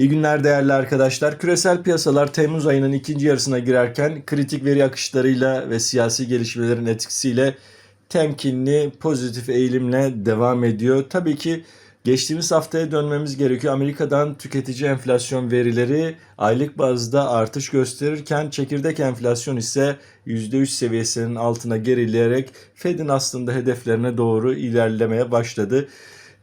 İyi günler değerli arkadaşlar. Küresel piyasalar Temmuz ayının ikinci yarısına girerken kritik veri akışlarıyla ve siyasi gelişmelerin etkisiyle temkinli, pozitif eğilimle devam ediyor. Tabii ki geçtiğimiz haftaya dönmemiz gerekiyor. Amerika'dan tüketici enflasyon verileri aylık bazda artış gösterirken çekirdek enflasyon ise %3 seviyesinin altına gerileyerek Fed'in aslında hedeflerine doğru ilerlemeye başladı.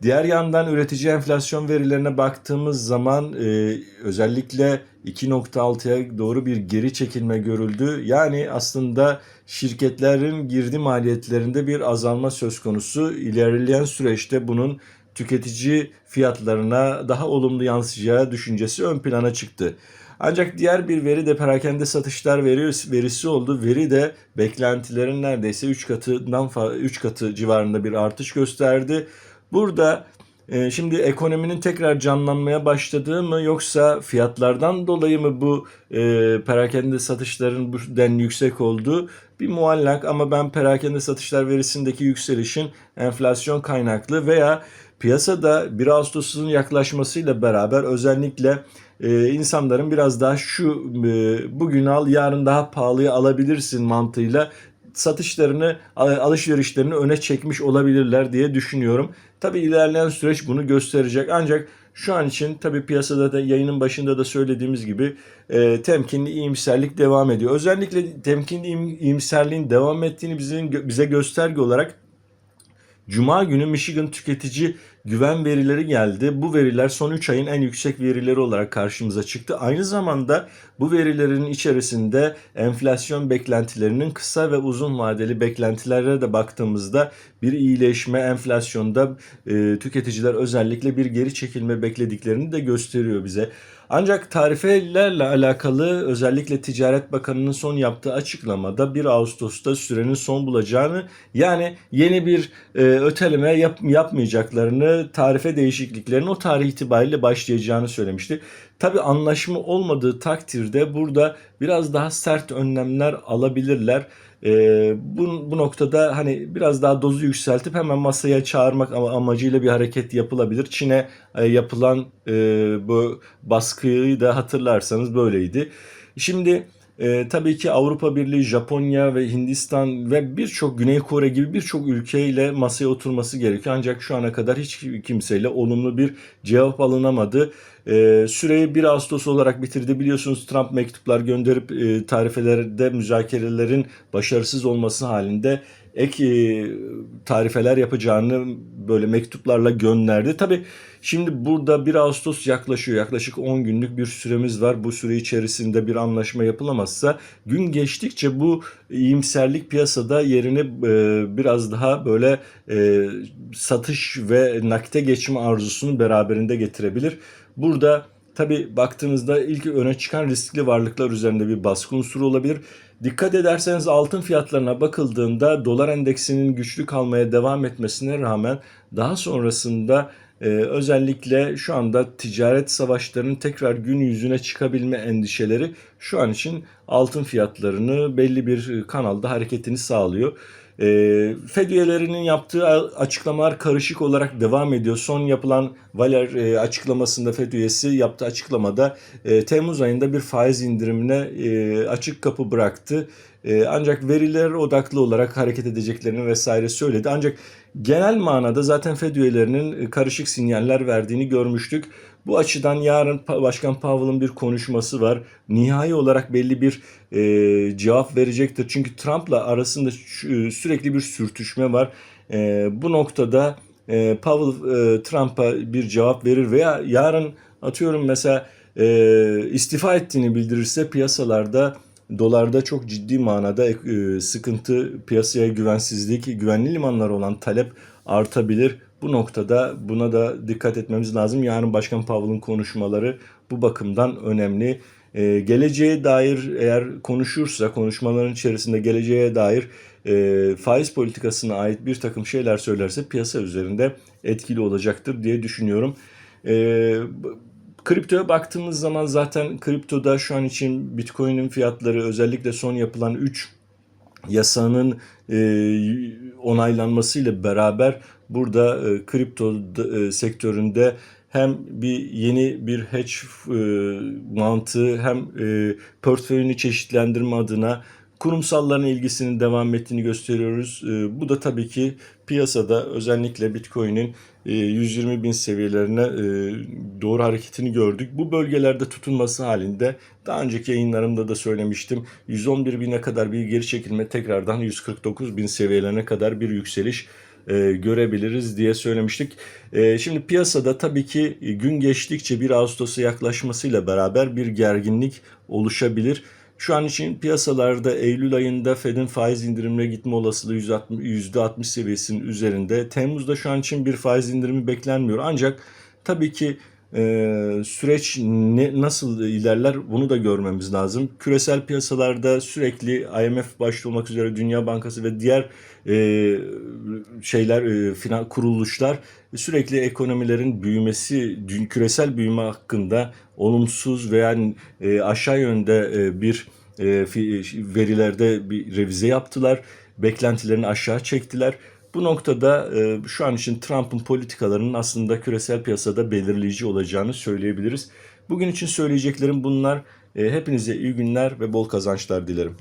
Diğer yandan üretici enflasyon verilerine baktığımız zaman e, özellikle 2.6'ya doğru bir geri çekilme görüldü. Yani aslında şirketlerin girdi maliyetlerinde bir azalma söz konusu. İlerleyen süreçte bunun tüketici fiyatlarına daha olumlu yansıyacağı düşüncesi ön plana çıktı. Ancak diğer bir veri de perakende satışlar veri, verisi oldu. Veri de beklentilerin neredeyse 3 katından 3 katı civarında bir artış gösterdi. Burada e, şimdi ekonominin tekrar canlanmaya başladığı mı yoksa fiyatlardan dolayı mı bu e, perakende satışların bu denli yüksek olduğu bir muallak. Ama ben perakende satışlar verisindeki yükselişin enflasyon kaynaklı veya piyasada 1 Ağustos'un yaklaşmasıyla beraber özellikle e, insanların biraz daha şu e, bugün al yarın daha pahalıya alabilirsin mantığıyla satışlarını, alışverişlerini öne çekmiş olabilirler diye düşünüyorum. Tabi ilerleyen süreç bunu gösterecek. Ancak şu an için tabi piyasada da yayının başında da söylediğimiz gibi e, temkinli iyimserlik devam ediyor. Özellikle temkinli iyimserliğin devam ettiğini bizim, bize gösterge olarak Cuma günü Michigan tüketici güven verileri geldi. Bu veriler son 3 ayın en yüksek verileri olarak karşımıza çıktı. Aynı zamanda bu verilerin içerisinde enflasyon beklentilerinin kısa ve uzun vadeli beklentilere de baktığımızda bir iyileşme enflasyonda e, tüketiciler özellikle bir geri çekilme beklediklerini de gösteriyor bize. Ancak tarifelerle alakalı özellikle Ticaret Bakanı'nın son yaptığı açıklamada 1 Ağustos'ta sürenin son bulacağını yani yeni bir e, öteleme yap, yapmayacaklarını tarife değişikliklerin o tarih itibariyle başlayacağını söylemişti. Tabi anlaşma olmadığı takdirde burada biraz daha sert önlemler alabilirler. E, bu, bu noktada hani biraz daha dozu yükseltip hemen masaya çağırmak amacıyla bir hareket yapılabilir. Çin'e e, yapılan e, bu baskıyı da hatırlarsanız böyleydi. Şimdi e, tabii ki Avrupa Birliği, Japonya ve Hindistan ve birçok Güney Kore gibi birçok ülkeyle masaya oturması gerekiyor. Ancak şu ana kadar hiç kimseyle olumlu bir cevap alınamadı. E, süreyi 1 Ağustos olarak bitirdi. Biliyorsunuz Trump mektuplar gönderip e, tarifelerde müzakerelerin başarısız olması halinde ek e, tarifeler yapacağını böyle mektuplarla gönderdi. Tabi şimdi burada 1 Ağustos yaklaşıyor. Yaklaşık 10 günlük bir süremiz var. Bu süre içerisinde bir anlaşma yapılamazsa gün geçtikçe bu iyimserlik piyasada yerini e, biraz daha böyle e, satış ve nakite geçme arzusunu beraberinde getirebilir. Burada tabi baktığınızda ilk öne çıkan riskli varlıklar üzerinde bir baskı unsuru olabilir. Dikkat ederseniz altın fiyatlarına bakıldığında dolar endeksinin güçlü kalmaya devam etmesine rağmen daha sonrasında ee, özellikle şu anda ticaret savaşlarının tekrar gün yüzüne çıkabilme endişeleri şu an için altın fiyatlarını belli bir kanalda hareketini sağlıyor. E, Fed üyelerinin yaptığı açıklamalar karışık olarak devam ediyor. Son yapılan Valer e, açıklamasında Fed üyesi yaptığı açıklamada e, Temmuz ayında bir faiz indirimine e, açık kapı bıraktı. E, ancak veriler odaklı olarak hareket edeceklerini vesaire söyledi. Ancak genel manada zaten Fed üyelerinin e, karışık sinyaller verdiğini görmüştük. Bu açıdan yarın Başkan Powell'ın bir konuşması var. Nihai olarak belli bir e, cevap verecektir. Çünkü Trump'la arasında e, sürekli bir sürtüşme var. E, bu noktada e, Powell e, Trump'a bir cevap verir veya yarın atıyorum mesela e, istifa ettiğini bildirirse piyasalarda dolarda çok ciddi manada e, sıkıntı, piyasaya güvensizlik, güvenli limanlar olan talep artabilir. Bu noktada buna da dikkat etmemiz lazım. Yarın Başkan Powell'ın konuşmaları bu bakımdan önemli. Ee, geleceğe dair eğer konuşursa konuşmaların içerisinde geleceğe dair e, faiz politikasına ait bir takım şeyler söylerse piyasa üzerinde etkili olacaktır diye düşünüyorum. E, kriptoya baktığımız zaman zaten kriptoda şu an için Bitcoin'in fiyatları özellikle son yapılan 3 yasanın e, onaylanmasıyla beraber burada e, kripto e, sektöründe hem bir yeni bir hedge e, mantığı hem e, portföyünü çeşitlendirme adına kurumsalların ilgisinin devam ettiğini gösteriyoruz. E, bu da tabii ki piyasada özellikle Bitcoin'in e, 120 bin seviyelerine e, doğru hareketini gördük. Bu bölgelerde tutunması halinde daha önceki yayınlarımda da söylemiştim. 111 bine kadar bir geri çekilme tekrardan 149 bin seviyelerine kadar bir yükseliş e, görebiliriz diye söylemiştik. E, şimdi piyasada tabii ki gün geçtikçe 1 Ağustos'a yaklaşmasıyla beraber bir gerginlik oluşabilir. Şu an için piyasalarda Eylül ayında Fed'in faiz indirimine gitme olasılığı %60 seviyesinin üzerinde. Temmuz'da şu an için bir faiz indirimi beklenmiyor. Ancak tabii ki e, süreç ne, nasıl ilerler bunu da görmemiz lazım. Küresel piyasalarda sürekli IMF başta olmak üzere Dünya Bankası ve diğer e, şeyler e, finan kuruluşlar sürekli ekonomilerin büyümesi, küresel büyüme hakkında olumsuz veya e, aşağı yönde e, bir e, verilerde bir revize yaptılar. Beklentilerini aşağı çektiler. Bu noktada e, şu an için Trump'ın politikalarının aslında küresel piyasada belirleyici olacağını söyleyebiliriz. Bugün için söyleyeceklerim bunlar. E, hepinize iyi günler ve bol kazançlar dilerim.